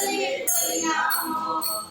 岁月催人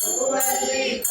Suba el grito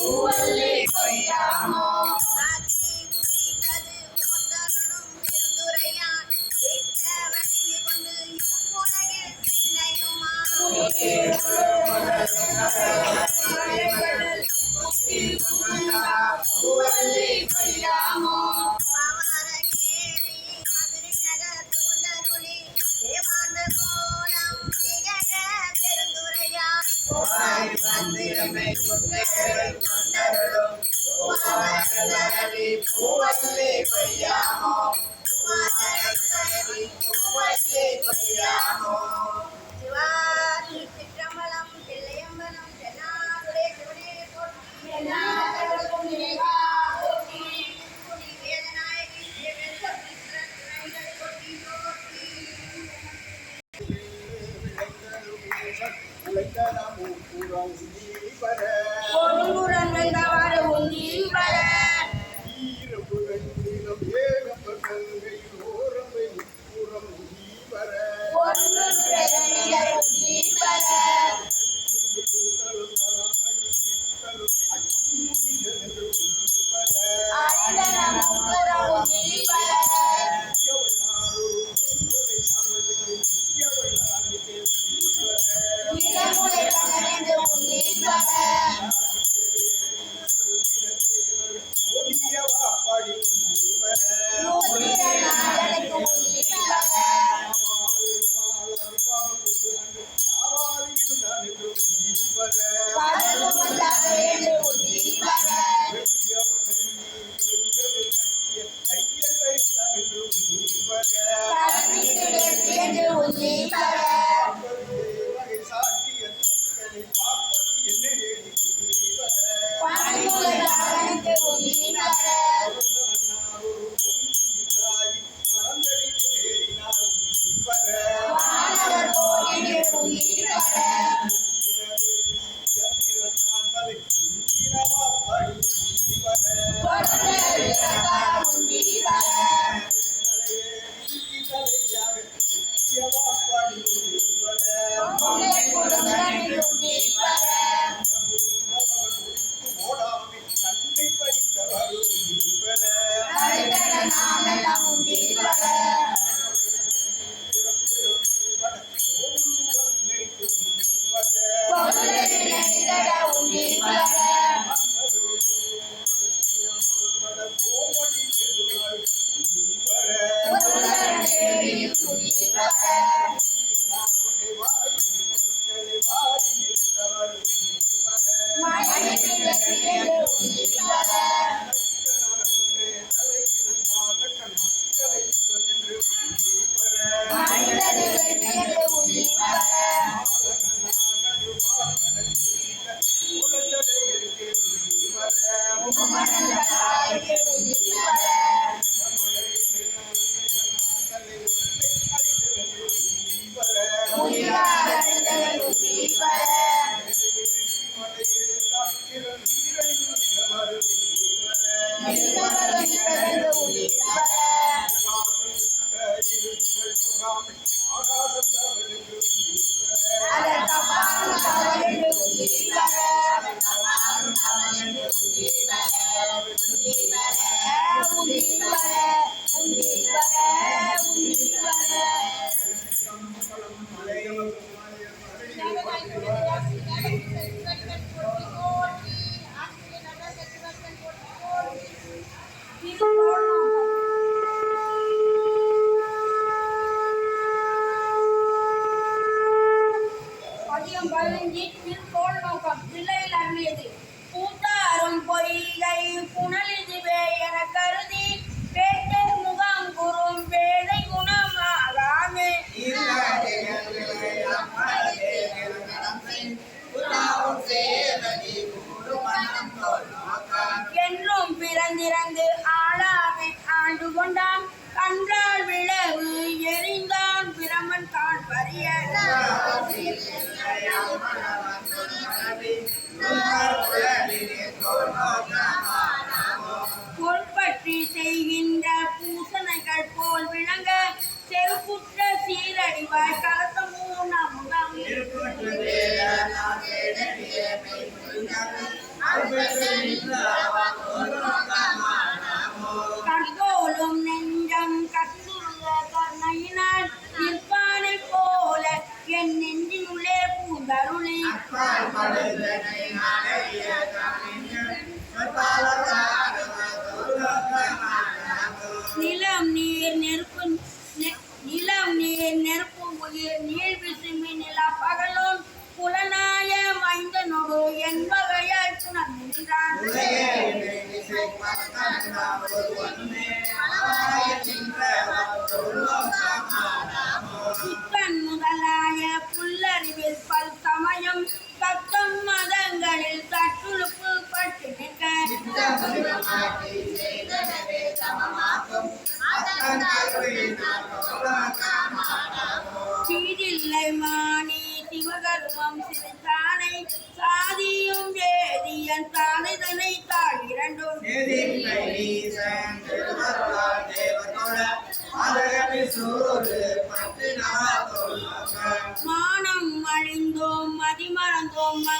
Oh, உலக நாம் உண்டி வர. உண்டி வர. இறந்து ஆளாவின் ஆண்டு கொண்டான் கன்றால் விளவு எரிந்தான். பிரமன் தான் பரிய கொல்பற்றி செய்கின்ற பூசணைகள் போல் விளங்க செருப்புற்ற சீரடிவாய் கலத்தமும் நமுதம் அன்பு ni ver ni.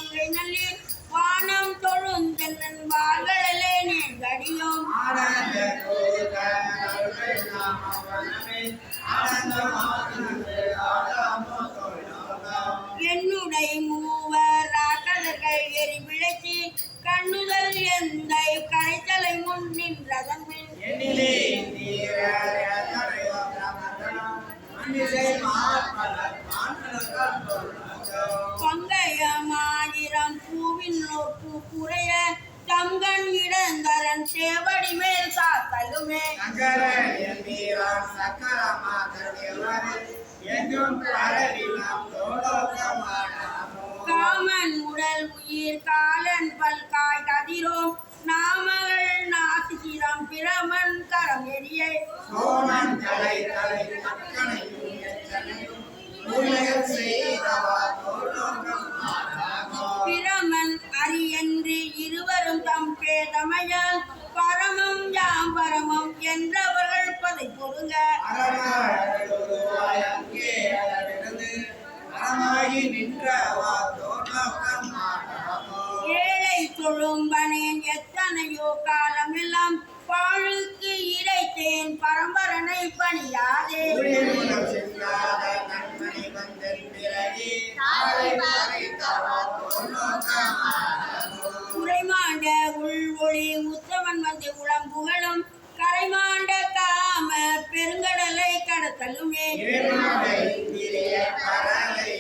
மதிமறந்தோம் மங்கை வானம் தொழுந்தென்னன் வாள்களே நீங்கடியோம் ஆனந்த கோக நல்கை மூவர் ராக்கதர்கள் எரி விளைச்சி கண்ணுதல் எந்த கரைத்தலை முன் நின்றதன் பின். பங்கயமாயிரம் பூவின் நோக்கு குறைய தங்கண் இடந்தரன் சேவடி மேல் சாத்தலுமே. காமன் உடல் உயிர் காலன் பல்காய் கதிரோம் நாமகள் நாசிகிரம் பிரமன் கரம் எரியை. சோமன் தலை தோலோகமானாமோ ஏழை தொழும்பனேன் எத்தனையோ காலமெல்லாம் பாழுக்கு இறைத்தேன் பரம்பரனை பணியாதே. குறைமாண்ட உள் ஒளி உத்தமன் வந்து உளம் புகழும். கரைமாண்ட காம பெருங்கடலை கடத்தலுமே. இறைவனுடைய பரலை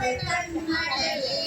ಕನ್ನಡಲಿ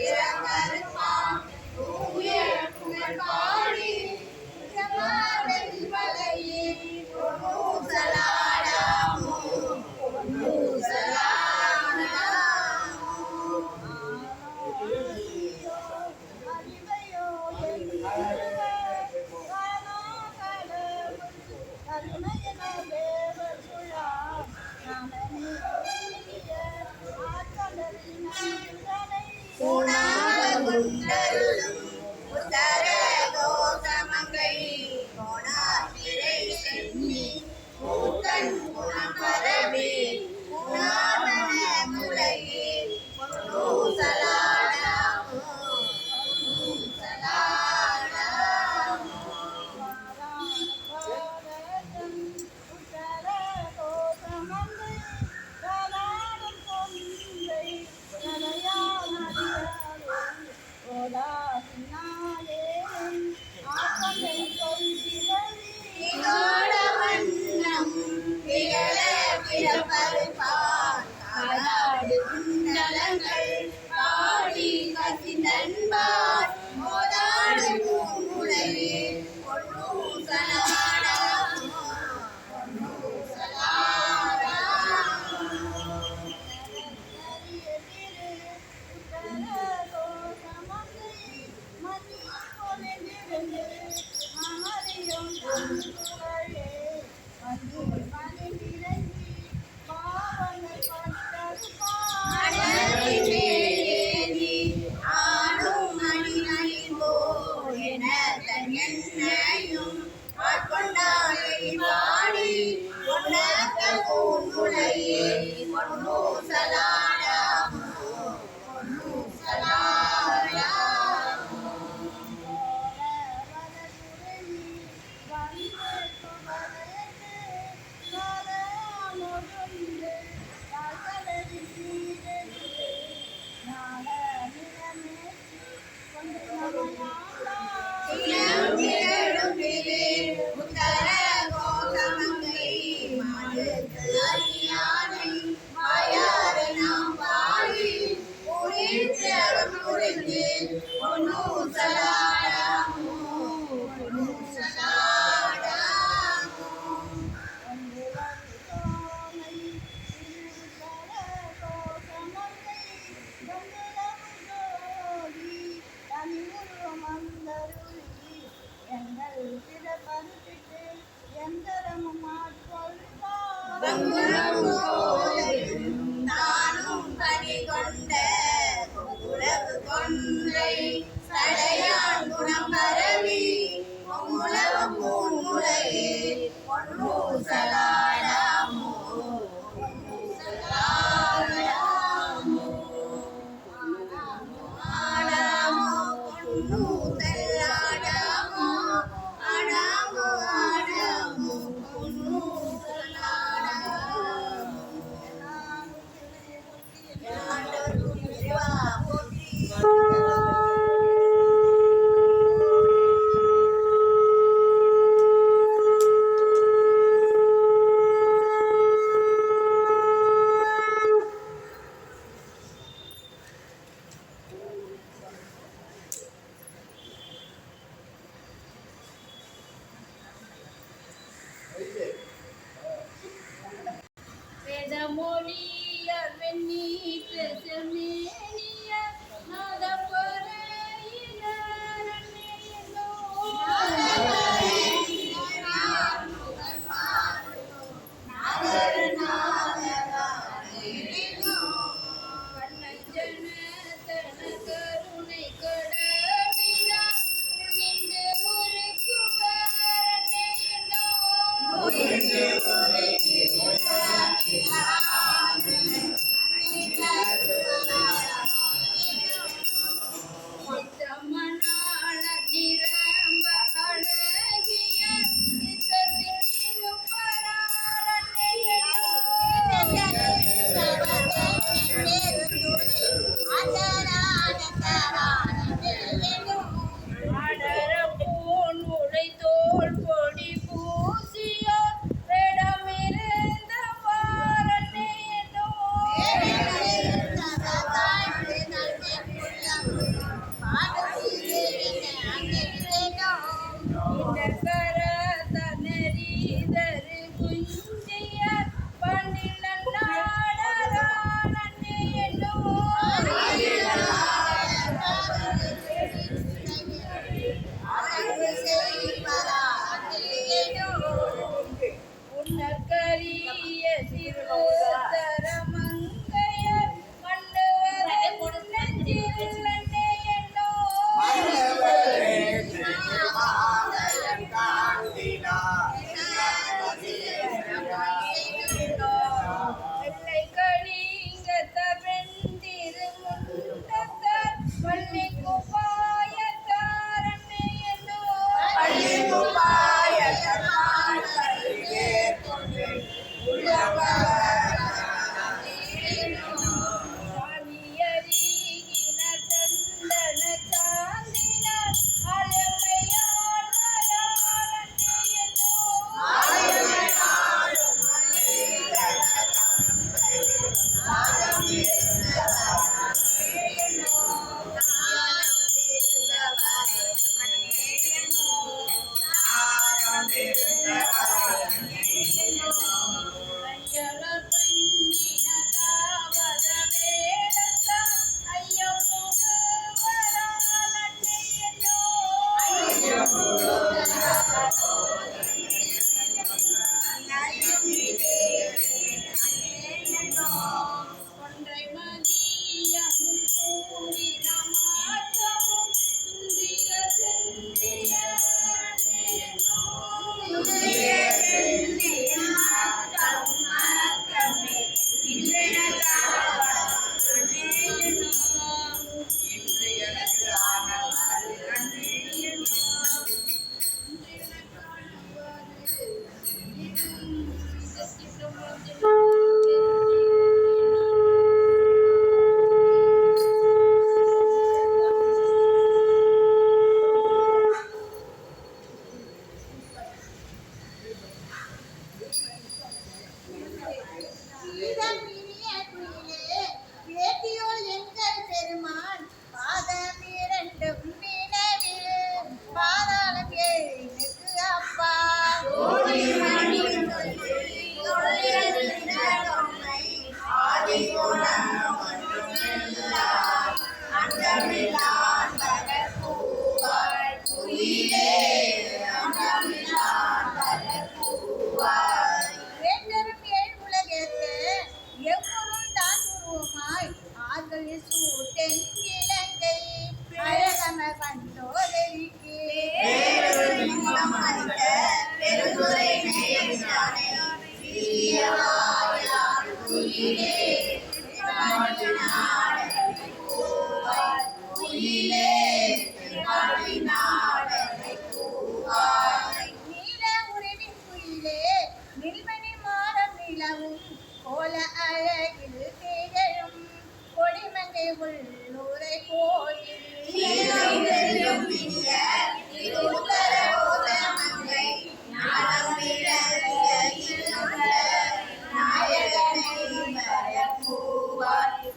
பிறந்தருள்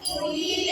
Holy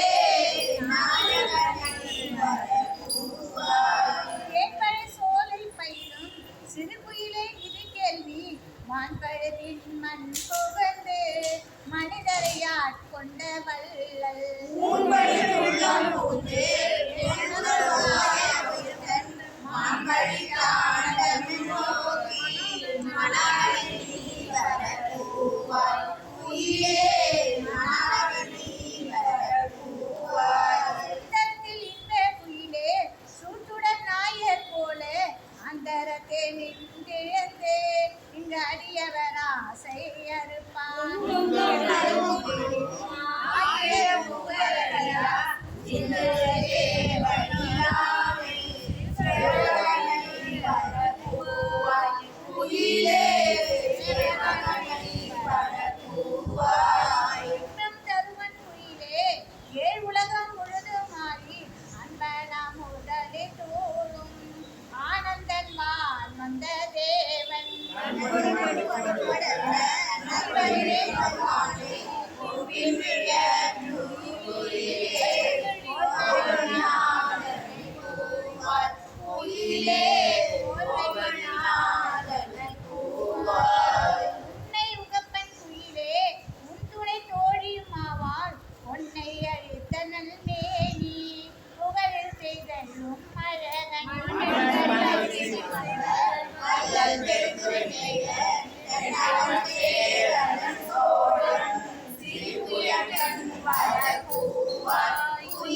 Yeah.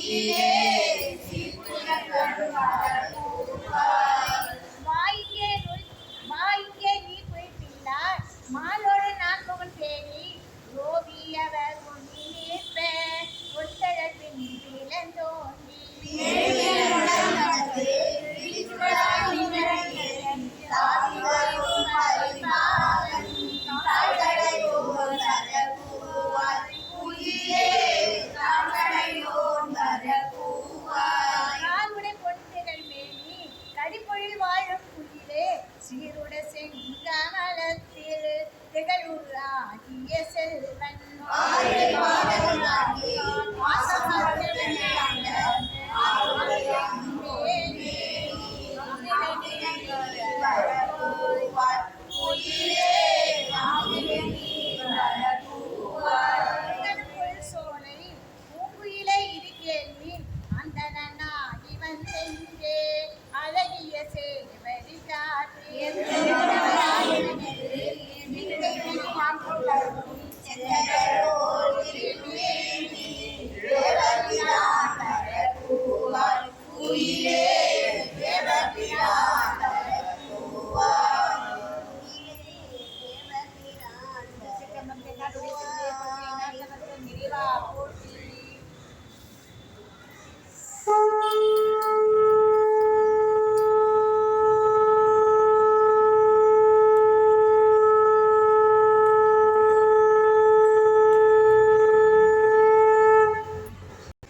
Yeah.